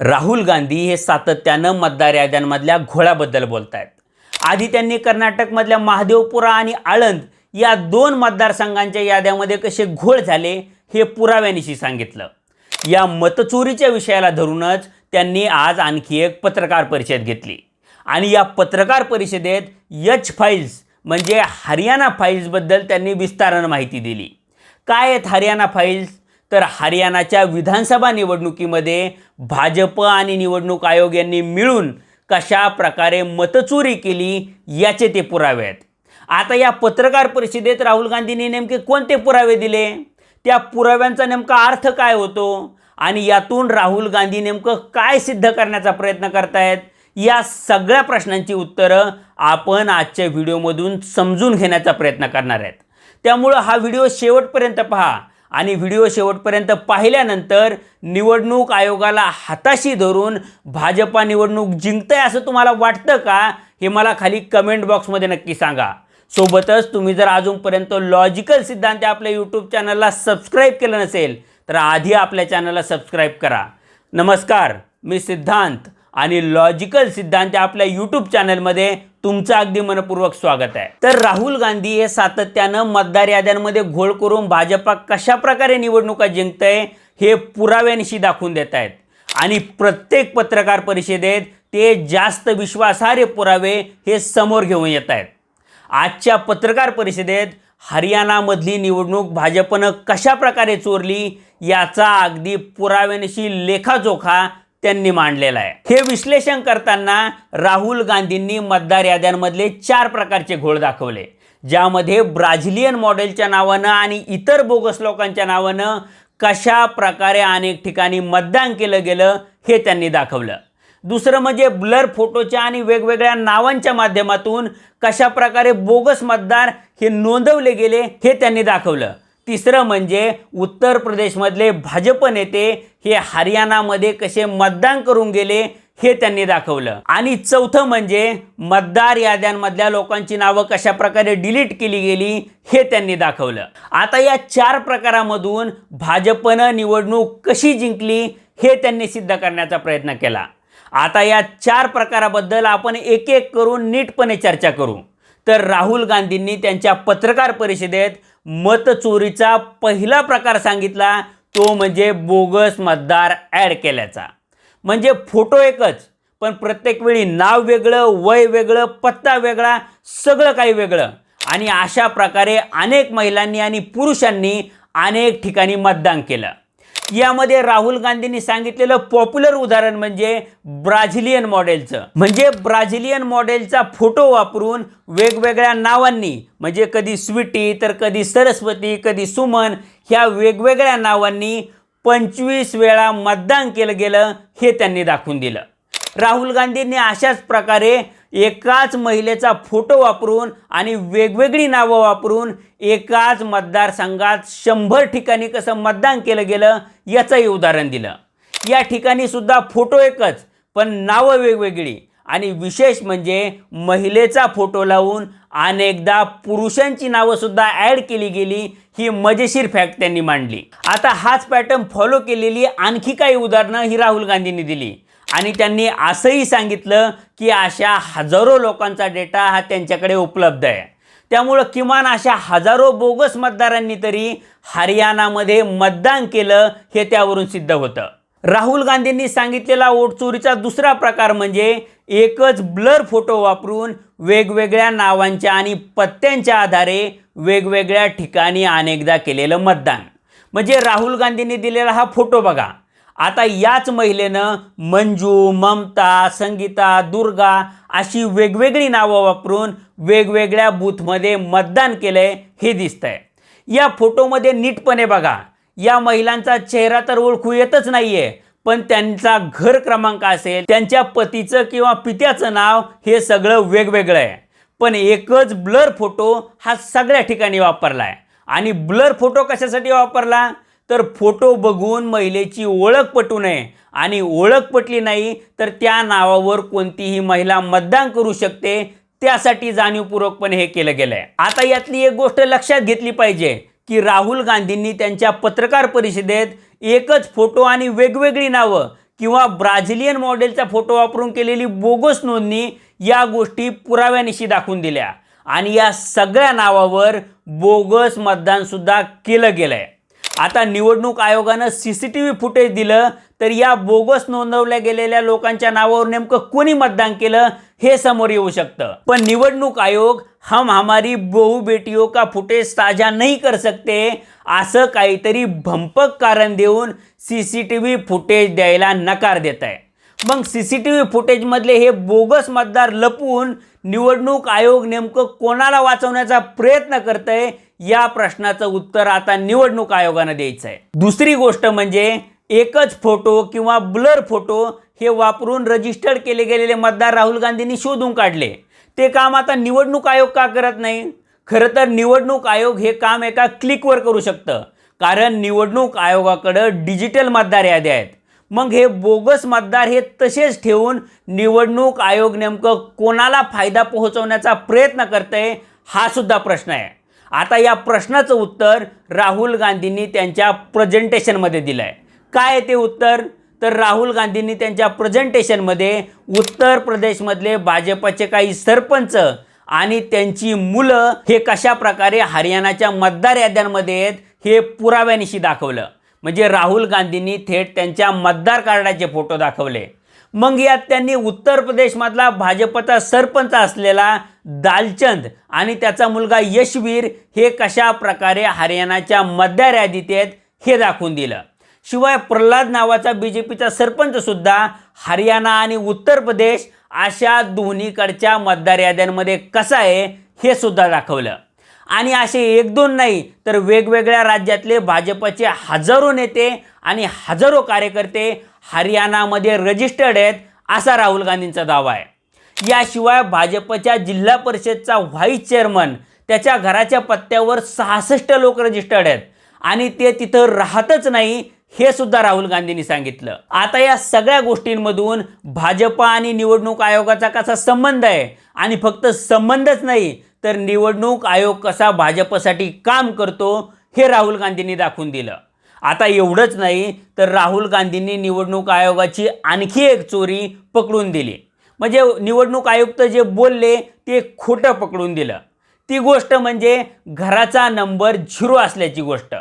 राहुल गांधी हे सातत्यानं मतदार याद्यांमधल्या घोळाबद्दल बोलत आहेत आधी त्यांनी कर्नाटकमधल्या महादेवपुरा आणि आळंद या दोन मतदारसंघांच्या याद्यामध्ये कसे घोळ झाले हे पुराव्यानिशी सांगितलं. या मतचोरीच्या विषयाला धरूनच त्यांनी आज आणखी एक पत्रकार परिषद घेतली. आणि या पत्रकार परिषदेत यच फाईल्स म्हणजे हरियाणा फाईल्सबद्दल त्यांनी विस्तारानं माहिती दिली. काय आहेत हरियाणा फाईल्स? तर हरियाणाच्या विधानसभा निवडणुकीमध्ये भाजप आणि निवडणूक आयोग यांनी मिळून कशा प्रकारे मतचोरी केली याचे ते पुरावे आहेत आता या पत्रकार परिषदेत राहुल गांधींनी नेमके कोणते पुरावे दिले? त्या पुराव्यांचा नेमका अर्थ काय होतो? आणि यातून राहुल गांधी नेमकं काय सिद्ध करण्याचा प्रयत्न करतायत? या सगळ्या प्रश्नांची उत्तरं आपण आजच्या व्हिडिओमधून समजून घेण्याचा प्रयत्न करणार आहेत. त्यामुळं हा व्हिडिओ शेवटपर्यंत पहा. आणि व्हिडिओ शेवटपर्यंत पाहिल्यानंतर निवडणूक आयोगाला हाताशी धरून भाजपा निवडणूक जिंकतंय असं तुम्हाला वाटतं का? हे मला खाली कमेंट बॉक्समध्ये नक्की सांगा. सोबतच तुम्ही जर अजूनपर्यंत लॉजिकल सिद्धांत आपल्या यूट्यूब चॅनलला सबस्क्राईब केलं नसेल तर आधी आपल्या चॅनलला सबस्क्राईब करा. नमस्कार मी सिद्धांत आणि लॉजिकल सिद्धांत आपल्या यूट्यूब चॅनलमध्ये तुमचं अगदी मनपूर्वक स्वागत आहे. तर राहुल गांधी हे सातत्यानं मतदार याद्यांमध्ये घोळ करून भाजपा कशा प्रकारे निवडणुका जिंकतंय हे पुराव्यानिशी दाखवून देत आहेत. आणि प्रत्येक पत्रकार परिषदेत ते जास्त विश्वासार्ह पुरावे हे समोर घेऊन येत आहेत. आजच्या पत्रकार परिषदेत हरियाणामधली निवडणूक भाजपनं कशा प्रकारे चोरली याचा अगदी पुराव्यानिशी लेखाजोखा त्यांनी मांडलेला आहे. हे विश्लेषण करताना राहुल गांधींनी मतदार याद्यांमधले चार प्रकारचे घोळ दाखवले. ज्यामध्ये ब्राझिलियन मॉडेलच्या नावानं आणि इतर बोगस लोकांच्या नावानं कशा प्रकारे अनेक ठिकाणी मतदान केलं गेलं हे त्यांनी दाखवलं. दुसरं म्हणजे ब्लर फोटोच्या आणि वेगवेगळ्या नावांच्या माध्यमातून कशा प्रकारे बोगस मतदार हे नोंदवले गेले हे त्यांनी दाखवलं. तिसरं म्हणजे उत्तर प्रदेशमधले भाजप नेते हे हरियाणामध्ये कसे मतदान करून गेले हे त्यांनी दाखवलं. आणि चौथं म्हणजे मतदार याद्यांमधल्या लोकांची नावं कशा प्रकारे डिलीट केली गेली हे त्यांनी दाखवलं. आता या चार प्रकारामधून भाजपनं निवडणूक कशी जिंकली हे त्यांनी सिद्ध करण्याचा प्रयत्न केला. आता या चार प्रकाराबद्दल आपण एक एक करून नीटपणे चर्चा करू. तर राहुल गांधींनी त्यांच्या पत्रकार परिषदेत मतचोरीचा पहिला प्रकार सांगितला तो म्हणजे बोगस मतदार ॲड केल्याचा. म्हणजे फोटो एकच पण प्रत्येक वेळी नाव वेगळं वय वेगळं पत्ता वेगळा सगळं काही वेगळं. आणि अशा प्रकारे अनेक महिलांनी आणि पुरुषांनी अनेक ठिकाणी मतदान केलं. यामध्ये राहुल गांधींनी सांगितलेलं पॉप्युलर उदाहरण म्हणजे ब्राझिलियन मॉडेलचं. म्हणजे ब्राझिलियन मॉडेलचा फोटो वापरून वेगवेगळ्या नावांनी म्हणजे कधी स्वीटी तर कधी सरस्वती कधी सुमन ह्या वेगवेगळ्या नावांनी पंचवीस वेळा मतदान केलं गेलं हे त्यांनी दाखवून दिलं. राहुल गांधींनी अशाच प्रकारे एकाच महिलेचा फोटो वापरून आणि वेगवेगळी नावं वापरून एकाच मतदारसंघात शंभर ठिकाणी कसं मतदान केलं गेलं याचंही उदाहरण दिलं. या ठिकाणी सुद्धा फोटो एकच पण नावं वेगवेगळी. आणि विशेष म्हणजे महिलेचा फोटो लावून अनेकदा पुरुषांची नावंसुद्धा ॲड केली गेली ही मजेशीर फॅक्ट त्यांनी मांडली. आता हाच पॅटर्न फॉलो केलेली आणखी काही उदाहरणं ही राहुल गांधींनी दिली. आणि त्यांनी असंही सांगितलं की अशा हजारो लोकांचा डेटा हा त्यांच्याकडे उपलब्ध आहे. त्यामुळं किमान अशा हजारो बोगस मतदारांनी तरी हरियाणामध्ये मतदान केलं हे त्यावरून सिद्ध होतं. राहुल गांधींनी सांगितलेला ओटचोरीचा दुसरा प्रकार म्हणजे एकच ब्लर फोटो वापरून वेगवेगळ्या नावांच्या आणि पत्त्यांच्या आधारे वेगवेगळ्या ठिकाणी अनेकदा केलेलं मतदान. म्हणजे राहुल गांधींनी दिलेला हा फोटो बघा. आता याच महिलेनं मंजू ममता संगीता दुर्गा अशी वेगवेगळी नावं वापरून वेगवेगळ्या बूथमध्ये मतदान केलंय हे दिसतंय. या फोटोमध्ये नीटपणे बघा या महिलांचा चेहरा तर ओळखू येतच नाहीये पण त्यांचा घर क्रमांक असेल त्यांच्या पतीचं किंवा पित्याचं नाव हे सगळं वेगवेगळं आहे. पण एकच ब्लर फोटो हा सगळ्या ठिकाणी वापरला आहे आणि ब्लर फोटो कशासाठी वापरला? तर फोटो बघून महिलेची ओळख पटू नये. आणि ओळख पटली नाही तर त्या नावावर कोणतीही महिला मतदान करू शकते. त्यासाठी जाणीवपूर्वकपणे हे केलं गेलं आहे आता यातली एक गोष्ट लक्षात घेतली पाहिजे की राहुल गांधींनी त्यांच्या पत्रकार परिषदेत एकच फोटो आणि वेगवेगळी नावं किंवा ब्राझिलियन मॉडेलचा फोटो वापरून केलेली बोगस नोंदणी या गोष्टी पुराव्यानिशी दाखवून दिल्या. आणि या सगळ्या नावावर बोगस मतदानसुद्धा केलं गेलं आहे आता निवडणूक आयोगानं C C T V footage दिलं तर या बोगस नोंदवल्या गेलेल्या लोकांच्या नावावर नेमकं कोणी मतदान केलं हे समोर येऊ शकतं. पण निवडणूक आयोग हम हमारी बहू बेटियों का फुटेज साझा नाही कर सकते असं काहीतरी भंपक कारण देऊन C C T V footage द्यायला नकार देत आहे मग सी सी टी व्ही फुटेजमधले हे बोगस मतदार लपवून निवडणूक आयोग नेमकं कोणाला वाचवण्याचा प्रयत्न करतंय या प्रश्नाचं उत्तर आता निवडणूक आयोगानं द्यायचं आहे दुसरी गोष्ट म्हणजे एकच फोटो किंवा ब्लर फोटो हे वापरून रजिस्टर्ड केले गेलेले मतदार राहुल गांधींनी शोधून काढले. ते काम आता निवडणूक आयोग का करत नाही? खरं तर निवडणूक आयोग हे काम एका क्लिकवर करू शकतं. कारण निवडणूक आयोगाकडं डिजिटल मतदार याद्या आहेत. मग हे बोगस मतदार हे तसेच ठेवून निवडणूक आयोग नेमकं कोणाला फायदा पोहोचवण्याचा प्रयत्न करतंय हा सुद्धा प्रश्न आहे. आता या प्रश्नाचं उत्तर राहुल गांधींनी त्यांच्या प्रेझेंटेशनमध्ये दिलं आहे काय ते उत्तर? तर राहुल गांधींनी त्यांच्या प्रेझेंटेशनमध्ये उत्तर प्रदेशमधले भाजपचे काही सरपंच आणि त्यांची मुलं हे कशा प्रकारे हरियाणाच्या मतदार याद्यांमध्ये आहेत हे पुराव्यानिशी दाखवलं. म्हणजे राहुल गांधींनी थेट त्यांच्या मतदार कार्डाचे फोटो दाखवले. मग यात त्यांनी उत्तर प्रदेशमधला भाजपचा सरपंच असलेला दालचंद आणि त्याचा मुलगा यशवीर हे कशा प्रकारे हरियाणाच्या मतदार यादीत आहेत हे दाखवून दिलं. शिवाय प्रल्हाद नावाचा बी जे पीचा सरपंचसुद्धा हरियाणा आणि उत्तर प्रदेश अशा दोन्हीकडच्या मतदार याद्यांमध्ये कसा आहे हे सुद्धा दाखवलं. आणि असे एक दोन नाही तर वेगवेगळ्या राज्यातले भाजपचे हजारो नेते आणि हजारो कार्यकर्ते हरियाणामध्ये रजिस्टर्ड आहेत असा राहुल गांधींचा दावा आहे. याशिवाय भाजपच्या जिल्हा परिषदचा व्हाईस चेअरमन त्याच्या घराच्या पत्त्यावर सहासष्ट लोक रजिस्टर्ड आहेत. आणि ते तिथं राहतच नाही हे सुद्धा राहुल गांधींनी सांगितलं. आता या सगळ्या गोष्टींमधून भाजपा आणि निवडणूक आयोगाचा कसा संबंध आहे? आणि फक्त संबंधच नाही तर निवडणूक आयोग कसा भाजपसाठी काम करतो हे राहुल गांधींनी दाखवून दिलं. आता एवढंच नाही तर राहुल गांधींनी निवडणूक आयोगाची आणखी एक चोरी पकडून दिली. म्हणजे निवडणूक आयुक्त जे बोलले ते खोटं पकडून दिलं. ती गोष्ट म्हणजे घराचा नंबर झिरो असल्याची गोष्ट.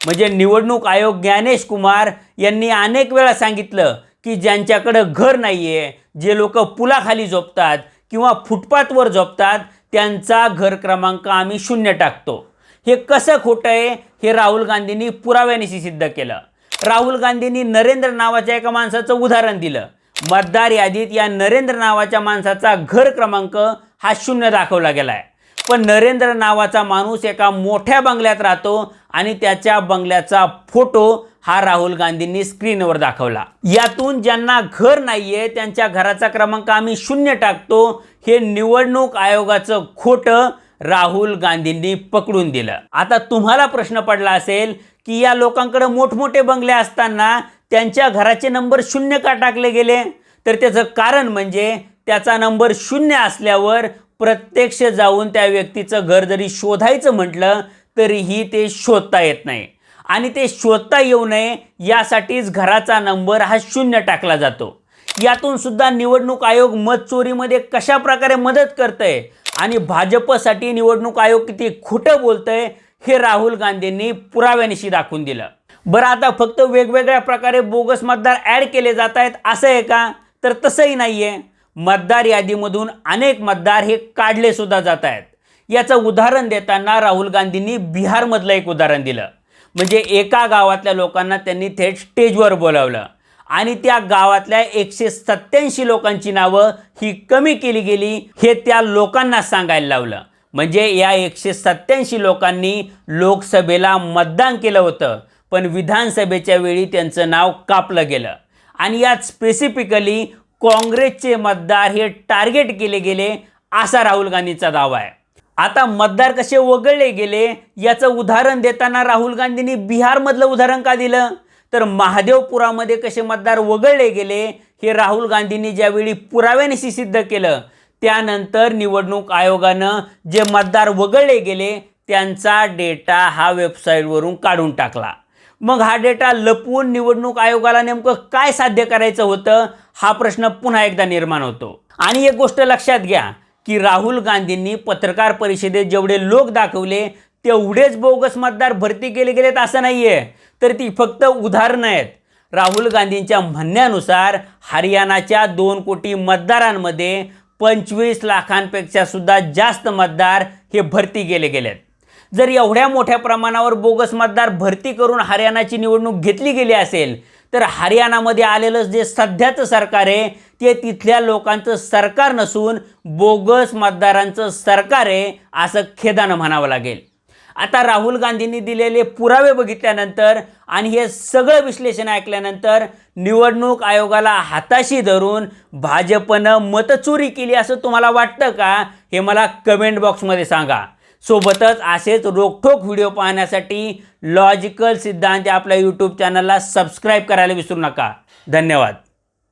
म्हणजे निवडणूक आयोग ज्ञानेश कुमार यांनी अनेक वेळा सांगितलं की ज्यांच्याकडं घर नाही आहे जे लोक पुलाखाली झोपतात किंवा फुटपाथवर झोपतात त्यांचा घर क्रमांक आम्ही शून्य टाकतो. हे कसं खोटं आहे? हे राहुल गांधींनी पुराव्यानिशी सिद्ध केलं. राहुल गांधींनी नरेंद्र नावाच्या एका माणसाचं उदाहरण दिलं. मतदार यादीत या नरेंद्र नावाच्या माणसाचा घर क्रमांक हा शून्य दाखवला गेला आहे पण नरेंद्र नावाचा माणूस एका मोठ्या बंगल्यात राहतो आणि त्याच्या बंगल्याचा फोटो हा राहुल गांधींनी स्क्रीनवर दाखवला. यातून ज्यांना घर नाही आहे त्यांच्या घराचा क्रमांक आम्ही शून्य टाकतो. हे निवडणूक आयोगाचं खोटं राहुल गांधींनी पकडून दिलं. आता तुम्हाला प्रश्न पडला असेल की या लोकांकडे मोठमोठे बंगले असताना त्यांच्या घराचे नंबर शून्य का टाकले गेले? तर त्याचं कारण म्हणजे त्याचा नंबर शून्य असल्यावर प्रत्यक्ष जाऊन त्या व्यक्तीचं घर जरी शोधायचं म्हटलं तरीही ते शोधता येत नाही. आणि ते शोधता येऊ नये यासाठीच घराचा नंबर हा शून्य टाकला जातो. यातून सुद्धा निवडणूक आयोग मत चोरीमध्ये कशा प्रकारे मदत करतंय आणि भाजपसाठी निवडणूक आयोग किती खोटं बोलतंय हे राहुल गांधींनी पुराव्यानिशी दाखवून दिलं. बरं आता फक्त वेगवेगळ्या प्रकारे बोगस मतदार ॲड केले जात आहेत असं आहे का? तर तसंही नाही आहे मतदार यादीमधून अनेक मतदार हे काढले सुद्धा जात आहेत. याचं उदाहरण देताना राहुल गांधींनी बिहारमधलं एक उदाहरण दिलं. म्हणजे एका गावातल्या लोकांना त्यांनी थेट स्टेजवर बोलावलं. आणि त्या गावातल्या एकशे सत्याऐंशी लोकांची नावं ही कमी केली गेली हे त्या लोकांना सांगायला लावलं. म्हणजे या एकशे सत्याऐंशी लोकांनी लोकसभेला मतदान केलं होतं पण विधानसभेच्या वेळी त्यांचं नाव कापलं गेलं. आणि यात स्पेसिफिकली काँग्रेसचे मतदार हे टार्गेट केले गेले असा राहुल गांधींचा दावा आहे. आता मतदार कसे वगळले गेले याचं उदाहरण देताना राहुल गांधींनी बिहारमधलं उदाहरण का दिलं? तर महादेवपुरामध्ये कसे मतदार वगळले गेले हे राहुल गांधींनी ज्यावेळी पुराव्यानिशी सिद्ध केलं त्यानंतर निवडणूक आयोगानं जे मतदार वगळले गेले त्यांचा डेटा हा वेबसाईटवरून काढून टाकला. मग हा डेटा लपवून निवडणूक आयोगाला नेमकं काय साध्य करायचं होतं हा प्रश्न पुन्हा एकदा निर्माण होतो. आणि एक गोष्ट लक्षात घ्या की राहुल गांधींनी पत्रकार परिषदेत जेवढे लोक दाखवले तेवढेच बोगस मतदार भरती केले गेलेत असं नाही आहे तर ती फक्त उदाहरणं आहेत. राहुल गांधींच्या म्हणण्यानुसार हरियाणाच्या दोन कोटी मतदारांमध्ये पंचवीस लाखांपेक्षा सुद्धा जास्त मतदार हे भरती केले गेलेत. जर एवढ्या मोठ्या प्रमाणावर बोगस मतदार भरती करून हरियाणाची निवडणूक घेतली गेली असेल तर हरियाणामध्ये आलेलं जे सध्याचं सरकार आहे ते तिथल्या लोकांचं सरकार नसून बोगस मतदारांचं सरकार आहे असं खेदानं म्हणावं लागेल. आता राहुल गांधींनी दिलेले पुरावे बघितल्यानंतर आणि हे सगळं विश्लेषण ऐकल्यानंतर निवडणूक आयोगाला हाताशी धरून भाजपनं मतचोरी केली असं तुम्हाला वाटतं का? हे मला कमेंट बॉक्समध्ये सांगा. सोबतच असेच रोखोक व्हिडिओ पाहण्यासाठी लॉजिकल सिद्धांत आपल्या यूट्यूब चॅनलला सबस्क्राईब करायला विसरू नका. धन्यवाद.